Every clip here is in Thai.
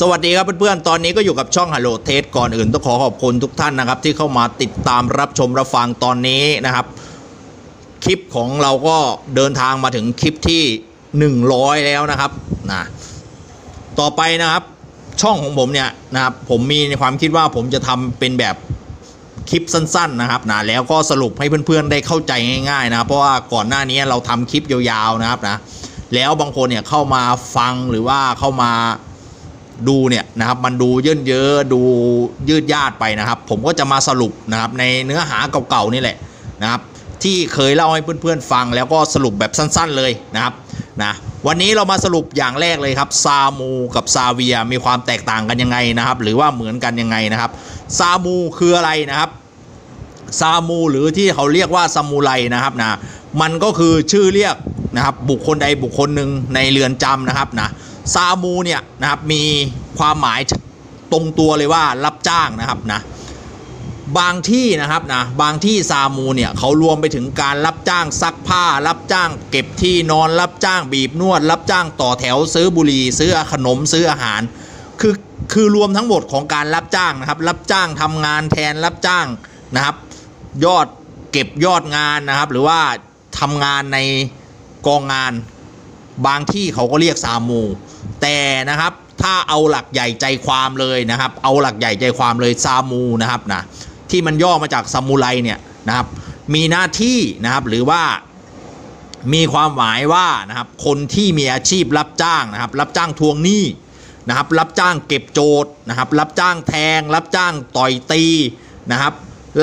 สวัสดีครับเพื่อนๆ ตอนนี้ก็อยู่กับช่อง Hello t e s t ก่อนอื่นต้องขอขอบคุณทุกท่านนะครับ ที่เข้ามาติดตามรับชมรับฟังตอนนี้นะครับ คลิปของเราก็เดินทางมาถึงคลิปที่ 100 แล้วนะครับนะต่อไปนะครับช่องของผมเนี่ยนะครับผมมีในความคิดว่าผมจะทำเป็นแบบคลิปสั้นๆนะครับนะแล้วก็สรุปให้เพื่อนๆได้เข้าใจง่ายๆนะเพราะว่าก่อนหน้านี้เราทำคลิปยาวๆนะครับนะแล้วบางคนเนี่ยเข้ามาฟังหรือว่าเข้ามา ดูเนี่ยนะครับมันดูเยินเยอะดูยืดยาดไปนะครับ ผมก็จะมาสรุปนะครับในเนื้อหาเก่าๆนี่แหละนะครับที่เคยเล่าให้เพื่อนๆฟังแล้วก็สรุปแบบสั้นๆเลยนะครับนะวันนี้เรามาสรุปอย่างแรกเลยครับซามูกับซาเวียมีความแตกต่างกันยังไงนะครับ หรือว่าเหมือนกันยังไงนะครับซามูคืออะไรนะครับซามูหรือที่เขาเรียกว่าซามูไรนะครับนะ มันก็คือชื่อเรียกนะครับบุคคลใดบุคคลหนึ่งในเรือนจำนะครับนะซามูเนี่ยนะครับมีความหมายตรงตัวเลยว่ารับจ้างนะครับนะบางที่นะครับนะบางที่ซามูเนี่ยเขารวมไปถึงการรับจ้างซักผ้า รับจ้างเก็บที่นอนรับจ้างบีบนวด รับจ้างต่อแถวซื้อบุหรี่ซื้อขนมซื้ออาหาร คือคือรวมทั้งหมดของการรับจ้างนะครับ รับจ้างทำงานแทนรับจ้างนะครับ ยอดเก็บยอดงานนะครับ หรือว่า ทำงานในกองงานบางที่เขาก็เรียกซามู แต่นะครับถ้าเอาหลักใหญ่ใจความเลยนะครับ เอาหลักใหญ่ใจความเลยซามูนะครับนะที่มันย่อมาจากซามูไรเนี่ยนะครับ มีหน้าที่นะครับหรือว่ามีความหมายว่านะครับคนที่มีอาชีพรับจ้างนะครับ รับจ้างทวงหนี้นะครับ รับจ้างเก็บโจทย์นะครับ รับจ้างแทง รับจ้างต่อยตีนะครับ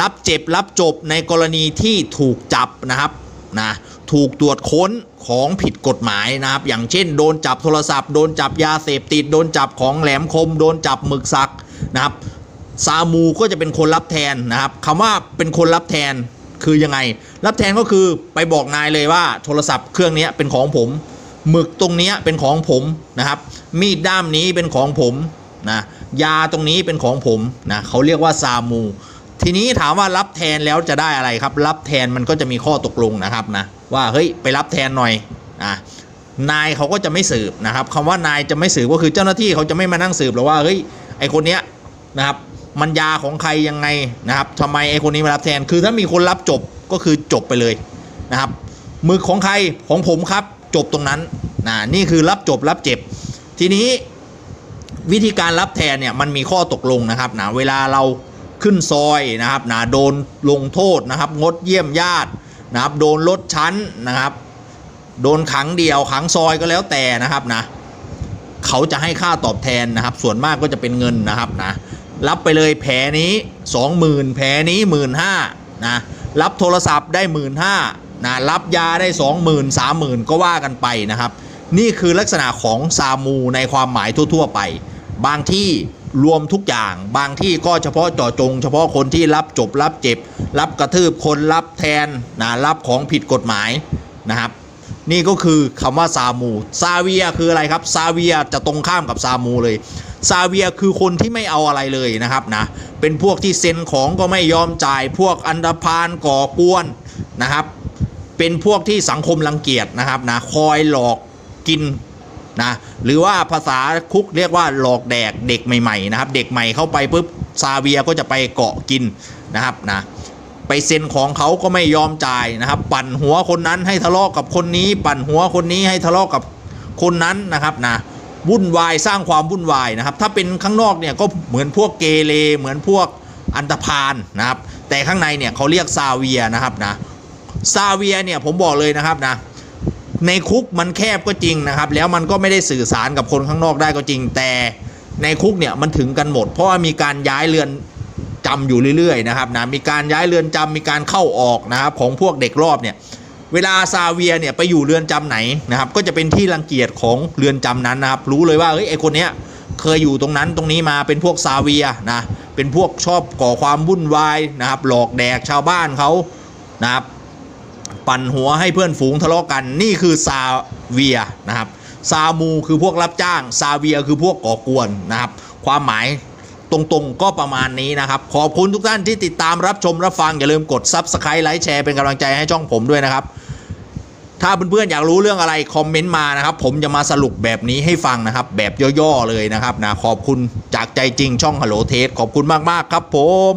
รับเจ็บรับจบในกรณีที่ถูกจับนะครับ นะถูกตรวจค้นของผิดกฎหมายนะครับ อย่างเช่น โดนจับโทรศัพท์ โดนจับยาเสพติด โดนจับของแหลมคม โดนจับหมึกสักนะครับซามูก็จะเป็นคนรับแทนนะครับคำว่าเป็นคนรับแทนคือยังไง รับแทนก็คือไปบอกนายเลยว่าโทรศัพท์เครื่องนี้เป็นของผมหมึกตรงนี้เป็นของผมนะครับ มีดด้ามนี้เป็นของผมนะยาตรงนี้เป็นของผมนะเขาเรียกว่าซามู ทีนี้ถามว่ารับแทนแล้วจะได้อะไรครับ รับแทนมันก็จะมีข้อตกลงนะครับนะว่าเฮ้ยไปรับแทนหน่อยอะนายเขาก็จะไม่สืบนะครับคำว่านายจะไม่สืบก็คือเจ้าหน้าที่เขาจะไม่มานั่งสืบหรอกว่าเฮ้ยไอคนเนี้ยนะครับมันยาของใครยังไงนะครับทำไมไอคนนี้มารับแทน คือถ้ามีคนรับจบก็คือจบไปเลยนะครับมือของใครของผมครับจบตรงนั้นนะนี่คือรับจบรับเจ็บ ทีนี้วิธีการรับแทนเนี่ยมันมีข้อตกลงนะครับนะเวลาเรา ขึ้นซอยนะครับนะโดนลงโทษนะครับ งดเยี่ยมญาตินะครับ โดนลดชั้นนะครับ โดนขังเดียวขังซอยก็แล้วแต่นะครับนะเขาจะให้ค่าตอบแทนนะครับ ส่วนมากก็จะเป็นเงินนะครับนะรับไปเลยแผลนี้ 20,000 แผลนี้1 5ื่นนะรับโทรศัพท์ได้1 5ื่นนะรับยาได้ 20,000 30,000 ก็ว่ากันไปนะครับ นี่คือลักษณะของซามูในความหมายทั่ว ๆ ไป บางที่ รวมทุกอย่างบางที่ก็เฉพาะเจาะจง เฉพาะคนที่รับจบรับเจ็บ รับกระทืบคนรับแทนนะรับของผิดกฎหมายนะครับ นี่ก็คือคำว่าซามูซาเวียคืออะไรครับซาเวียจะตรงข้ามกับซามูเลยซาเวียคือคนที่ไม่เอาอะไรเลยนะครับนะเป็นพวกที่เซ็นของก็ไม่ยอมจ่ายพวกอันดพานก่อกวนนะครับ เป็นพวกที่สังคมรังเกียจนะครับนะคอยหลอกกิน นะหรือว่าภาษาคุกเรียกว่าหลอกแดกเด็กใหม่ๆนะครับเด็กใหม่เข้าไปปุ๊บซาเวียก็จะไปเกาะกินนะครับนะไปเซ็นของเขาก็ไม่ยอมจ่ายนะครับ ปั่นหัวคนนั้นให้ทะเลาะกับคนนี้ ปั่นหัวคนนี้ให้ทะเลาะกับคนนั้นนะครับนะวุ่นวายสร้างความวุ่นวายนะครับ ถ้าเป็นข้างนอกเนี่ยก็เหมือนพวกเกเรเหมือนพวกอันตพานนะครับ แต่ข้างในเนี่ยเขาเรียกซาเวียนะครับนะซาเวียเนี่ยผมบอกเลยนะครับนะ ในคุกมันแคบก็จริงนะครับ แล้วมันก็ไม่ได้สื่อสารกับคนข้างนอกได้ก็จริง แต่ในคุกเนี่ยมันถึงกันหมด เพราะว่ามีการย้ายเรือนจำอยู่เรื่อยๆนะครับนะมีการย้ายเรือนจำมีการเข้าออกนะครับของพวกเด็กรอบเนี่ยเวลาซาเวียเนี่ยไปอยู่เรือนจำไหนนะครับก็จะเป็นที่รังเกียจของเรือนจำนั้นนะครับรู้เลยว่าเฮ้ยไอคนเนี้ยเคยอยู่ตรงนั้นตรงนี้มาเป็นพวกซาเวียนะเป็นพวกชอบก่อความวุ่นวายนะครับหลอกแดกชาวบ้านเขานะครับ ปั่นหัวให้เพื่อนฝูงทะเลาะกันนี่คือซาเวียนะครับซามูคือพวกรับจ้างซาเวียคือพวกก่อกวนนะครับ ความหมายตรงๆก็ประมาณนี้นะครับ ขอบคุณทุกท่านที่ติดตามรับชมรับฟัง อย่าลืมกด Subscribe ไลค์แชร์เป็นกำลังใจให้ช่องผมด้วยนะครับ ถ้าเพื่อนๆอยากรู้เรื่องอะไร คอมเมนต์มานะครับ ผมจะมาสรุปแบบนี้ให้ฟังนะครับ แบบย่อๆเลยนะครับนะขอบคุณจากใจจริงช่องฮัลโหลเทสขอบคุณมากๆครับผม